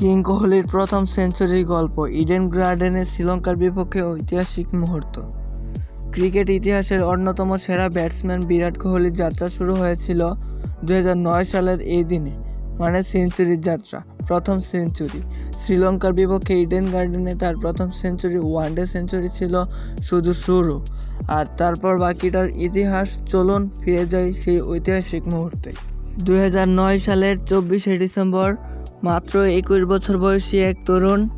King কোহলির প্রথম সেঞ্চুরির গল্প ইডেন গার্ডেনে শ্রীলঙ্কার বিপক্ষে ঐতিহাসিক মুহূর্ত। ক্রিকেট ইতিহাসের অন্যতম সেরা ব্যাটসম্যান বিরাট কোহলির যাত্রা শুরু হয়েছিল দুই হাজার নয় সালের এই দিনে মানে সেঞ্চুরির যাত্রা, প্রথম সেঞ্চুরি। শ্রীলঙ্কার বিপক্ষে ইডেন গার্ডেনে তার প্রথম সেঞ্চুরি, ওয়ানডে সেঞ্চুরি ছিল শুধু শুরু, আর তারপর বাকিটার ইতিহাস, চলুন ফিরে যায় সেই ঐতিহাসিক মুহূর্তে। দু হাজার নয় সালের চব্বিশে ডিসেম্বর মাত্র একুশ বছর বয়সী এক তরুণ।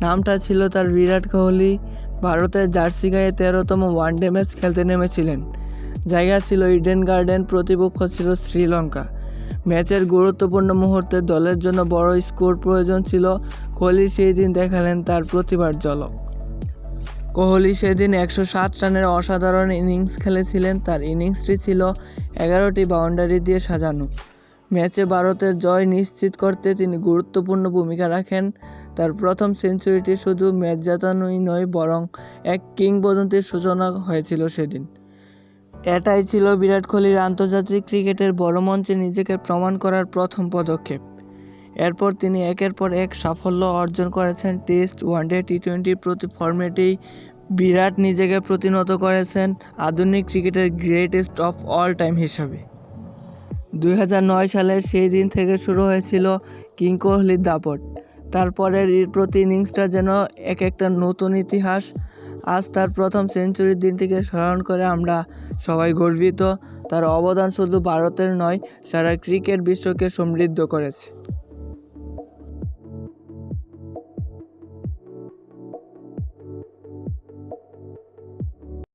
নামটা ছিল তার বিরাট কোহলি। ভারতের জার্সি গায়ে তেরোতম ওয়ানডে ম্যাচ খেলতে নেমেছিলেন। জায়গা ছিল ইডেন গার্ডেন, প্রতিপক্ষ ছিল শ্রীলঙ্কা। ম্যাচের গুরুত্বপূর্ণ মুহূর্তে দলের জন্য বড় স্কোর প্রয়োজন ছিল। কোহলি সেই দিন দেখালেন তার প্রতিভার ঝলক। কোহলি সেদিন একশো সাত রানের অসাধারণ ইনিংস খেলেছিলেন। তার ইনিংসটি ছিল এগারোটি বাউন্ডারি দিয়ে সাজানো। ম্যাচে ভারতের জয় নিশ্চিত করতে তিনি গুরুত্বপূর্ণ ভূমিকা রাখেন। তার প্রথম সেঞ্চুরিটি শুধু ম্যাচ জেতানোই নয়, বরং এক কিংবদন্তির সূচনা হয়েছিল সেদিন। এটাই ছিল বিরাট কোহলির আন্তর্জাতিক ক্রিকেটের বড় মঞ্চে নিজেকে প্রমাণ করার প্রথম পদক্ষেপ। এরপর তিনি একের পর এক সাফল্য অর্জন করেছেন। টেস্ট, ওয়ানডে টি টোয়েন্টি প্রতি ফর্মেটেই বিরাট নিজেকে প্রতিনত করেছেন আধুনিক ক্রিকেটের গ্রেটেস্ট অফ অল টাইম হিসাবে। দুই হাজার নয় সালে সেই দিন থেকে শুরু হয়েছিল কিং কোহলির দাপট। তারপরের প্রতি ইনিংসটা যেন এক একটা নতুন ইতিহাস। আজ তার প্রথম সেঞ্চুরির দিনটিকে স্মরণ করে আমরা সবাই গর্বিত। তার অবদান শুধু ভারতের নয়, সারা ক্রিকেট বিশ্বকে সমৃদ্ধ করেছে।